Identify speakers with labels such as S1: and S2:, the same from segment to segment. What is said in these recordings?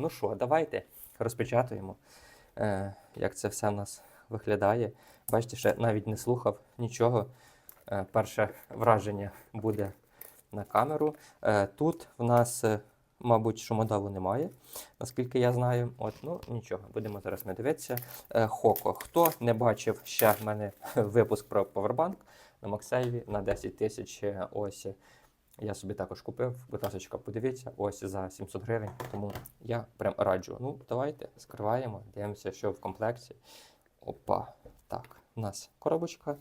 S1: Ну що, давайте розпечатуємо, е, як це все в нас виглядає. Бачите, ще навіть не слухав нічого. Е, перше враження буде на камеру. Е, тут в нас, е, мабуть, шумодаву немає, наскільки я знаю. От, ну нічого, будемо зараз ми дивитися. Е, Хоко. Хто не бачив ще в мене випуск про Powerbank на Максейві на 10 тисяч. е, Ось я собі також купив. Будь ласка, подивіться, ось за 700 гривень. Тому я прям раджу. Ну, давайте скриваємо, дивимося, що в комплекті. Опа. Так, у нас коробочка,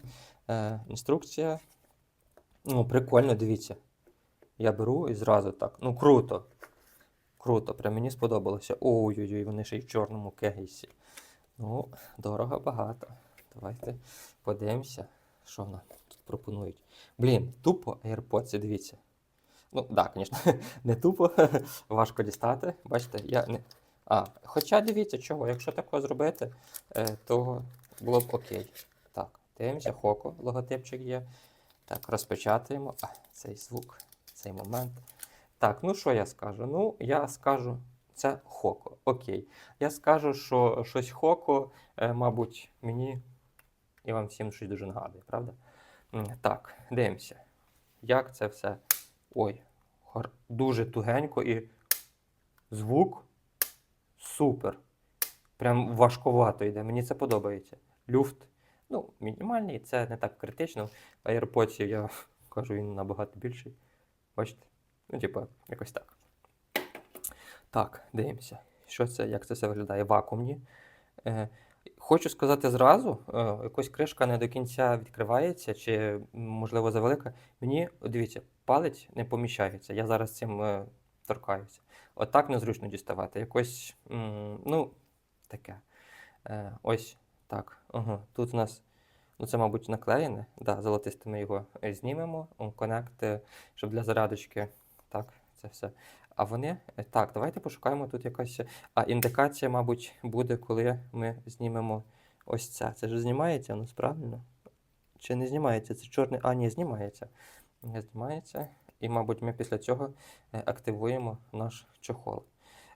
S1: е, інструкція. Ну, прикольно, дивіться. Я беру і зразу так. Ну, круто. Круто, прям мені сподобалося. Ой-ой-ой, вони ще й в чорному кейсі. Ну, дорого багато. Давайте подивимося, що нам тут пропонують. Блін, тупо AirPods, дивіться. Ну, так, да, звісно, не тупо, важко дістати. Бачите, я не. А, хоча дивіться, чого, якщо таке зробити, е, то було б окей. Так, дивимося, Хоко, логотипчик є. Так, розпечатаємо. А, цей звук, цей момент. Так, ну що я скажу? Ну, я скажу, це Хоко. Окей. Я скажу, що щось Хоко, е, мабуть, мені і вам всім щось дуже нагадує, правда? Так, дивимося. Як це все. Ой, дуже тугенько і звук супер. Прям важковато йде. Мені це подобається. Люфт. Ну, мінімальний, це не так критично. В AirPods я кажу, він набагато більший. Бачите? Ну, типа, якось так. Так, дивимося. Що це, як це все виглядає? Вакуумні. Е, хочу сказати зразу, е, якось кришка не до кінця відкривається, чи, можливо, завелика. Мені, дивіться, палець не поміщається. Я зараз цим е, торкаюся. Отак незручно діставати. Якось, м, ну, таке. Е, ось так. Ага. Тут у нас, ну це, мабуть, наклеєне. Да, золотисте ми його е, знімемо. Он е, щоб для зарядочки. Так, це все. А вони. е, Так, давайте пошукаємо тут якась. А індикація, мабуть, буде, коли ми знімемо ось це. Це ж знімається, ну правильно? Чи не знімається? Це чорний. А, ні, знімається. Не знімається. І, мабуть, ми після цього е, активуємо наш чохол.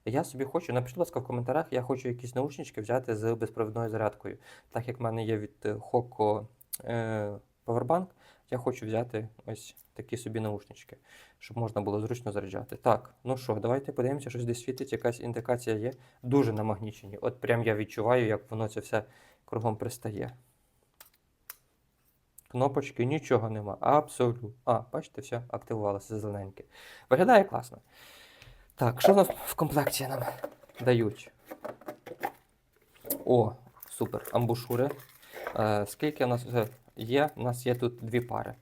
S1: Я собі хочу, напишіть, будь ласка, в коментарях, я хочу якісь наушнички взяти з безпровідною зарядкою. Так як в мене є від е, Hoco е, Powerbank, я хочу взяти ось такі собі наушнички, щоб можна було зручно заряджати. Так, ну що, давайте подивимося, щось десь світить, якась індикація є. Дуже намагнічені. От прям я відчуваю, як воно це все кругом пристає. Кнопочки, нічого нема. Абсолютно. А, бачите, все, активувалося зелененьке. Виглядає класно. Так, що в нас в комплекті нам дають? О, супер, амбушури. Е, скільки у нас є? У нас є тут дві пари.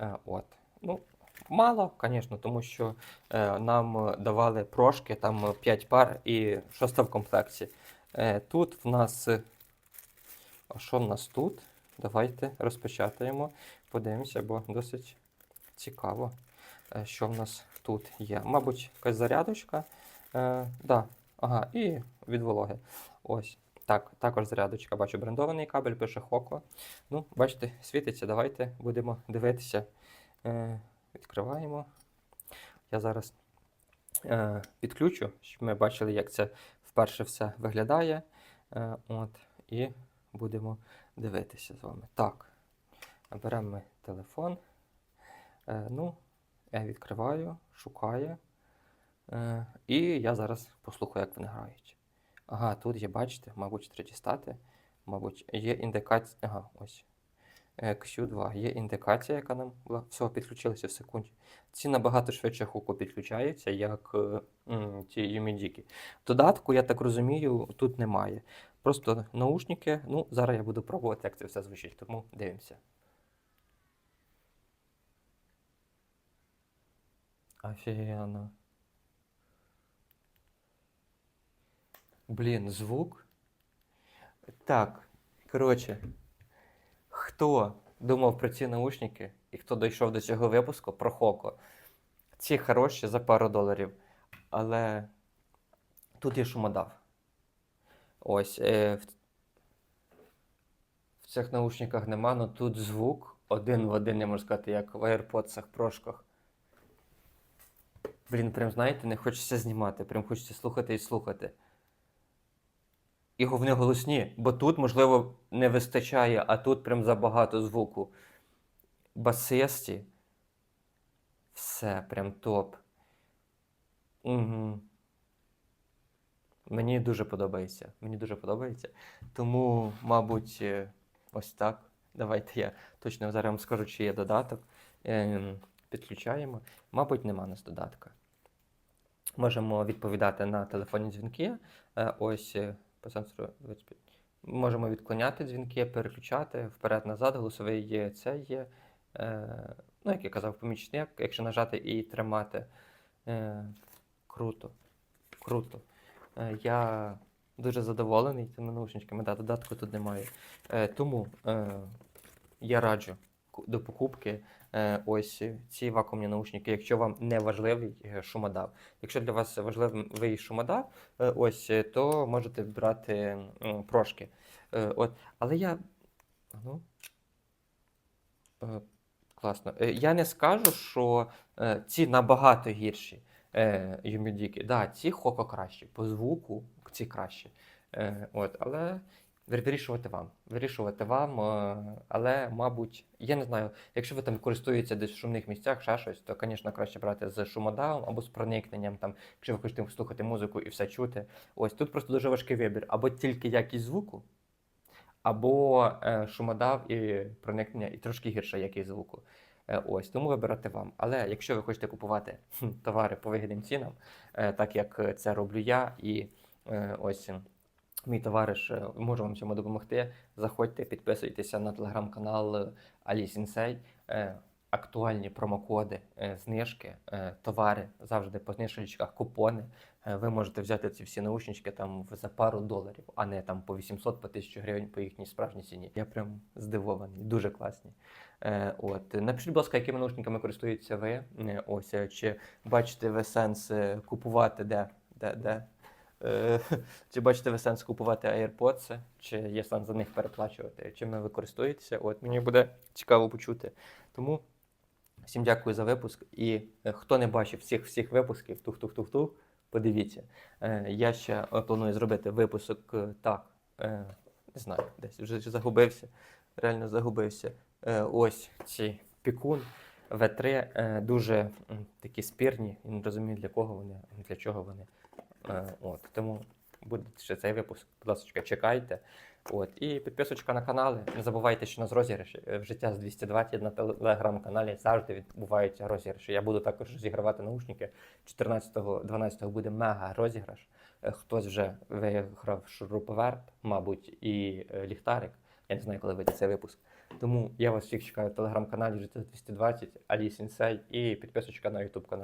S1: Е, от. Ну, мало, звісно, тому що е, нам давали прошки, там 5 пар і шоста в комплекті. Е, тут в нас. А що в нас тут? Давайте розпечатаємо, подивимося, бо досить цікаво, е, що в нас тут є. Мабуть, якась зарядочка. Е, да. Ага, і від вологи. Ось. Так, також зарядочка. Бачу брендований кабель, пише Хоко. Ну, бачите, світиться. Давайте будемо дивитися. Е, відкриваємо. Я зараз е, підключу, щоб ми бачили, як це вперше все виглядає. Е, от, і будемо дивитися з вами. Так, беремо ми телефон. Е, ну, я відкриваю, шукаю. Е, і я зараз послухаю, як вони грають. Ага, тут є, бачите, мабуть, треба дістати. Мабуть, є індикація. Ага, ось. Е, Q2. Є індикація, яка нам була. Все, підключилися в секунді. Ці набагато швидше хуко підключаються, як е, м, ті Юмідіки. Додатку, я так розумію, тут немає. Просто наушники. Ну, зараз я буду пробувати, як це все звучить, тому дивимося. Офігенно. Блін, звук. Так, коротше, хто думав про ці наушники і хто дійшов до цього випуску про Хоко, ці хороші за пару доларів. Але тут є шумодав. Ось. Е, в, цих наушниках нема, але тут звук один в один, я можу сказати, як в AirPods прошках. Блін, прям знаєте, не хочеться знімати, прям хочеться слухати і слухати. І вони голосні, бо тут, можливо, не вистачає, а тут прям забагато звуку. Басисті. Все, прям топ. Угу. Мені дуже подобається. Мені дуже подобається. Тому, мабуть, е, ось так. Давайте я точно зараз вам скажу, чи є додаток. Ем, Підключаємо. Мабуть, нема у нас додатка. Можемо відповідати на телефонні дзвінки. Е, Ось е, по сенсору Можемо відклоняти дзвінки, переключати вперед-назад, голосовий є, це є. Ну, як я казав, помічник, якщо нажати і тримати. Круто. Круто. Е, Я дуже задоволений цими наушничками. Да, додатку тут немає. Е, Тому е, я раджу до покупки ось ці вакуумні наушники, якщо вам не важливий шумодав. Якщо для вас важливий шумодав, ось, то можете брати прошки. От. Але я. Ну, класно. Я не скажу, що ці набагато гірші. Е, Юмідіки. Да, ці хоко кращі. По звуку ці кращі. Е, от, але вирішувати вам. Вирішувати вам. Е, але, мабуть, я не знаю, якщо ви там користуєтеся десь в шумних місцях, ще щось, то, звісно, краще брати з шумодавом або з проникненням, там, якщо ви хочете слухати музику і все чути. Ось тут просто дуже важкий вибір. Або тільки якість звуку, або е, шумодав і проникнення, і трошки гірша якість звуку. Е, ось, тому вибирати вам. Але якщо ви хочете купувати товари по вигідним цінам, е, так як е, це роблю я, і ось мій товариш може вам цьому допомогти, заходьте, підписуйтеся на телеграм-канал Алі Сінсей. Актуальні промокоди, знижки, товари завжди по знижечках, купони. Ви можете взяти ці всі наушнички там за пару доларів, а не там по 800 по 1000 гривень по їхній справжній ціні. Я прям здивований, дуже класні. Е, От напишіть, будь ласка, якими наушниками користуєтеся ви? Е, Ось е, чи бачите ви сенс купувати де? де, де? Чи бачите ви сенс купувати AirPods, чи є сенс за них переплачувати? Чим ви користуєтеся? От мені буде цікаво почути. Тому всім дякую за випуск. І хто не бачив всіх всіх випусків, тух-тух-тух-тух, подивіться. Я ще планую зробити випуск так. Не знаю, десь вже загубився. Реально загубився. Е, Ось ці пікун. В3 е, дуже такі спірні, і не розумію, для кого вони, для чого вони. Е, От, тому буде ще цей випуск. Будь ласка, чекайте. От, і підписочка на канали. Не забувайте, що у нас розіграші е, в життя з 220 на телеграм-каналі завжди відбуваються розіграші. Я буду також розігравати наушники. 14-12 буде мега розіграш. Хтось вже виграв шуруповерт, мабуть, і ліхтарик. Я не знаю, коли вийде цей випуск. Тому я вас всіх чекаю в телеграм-каналі життя 220, Алі Сінсей і підписочка на ютуб канал.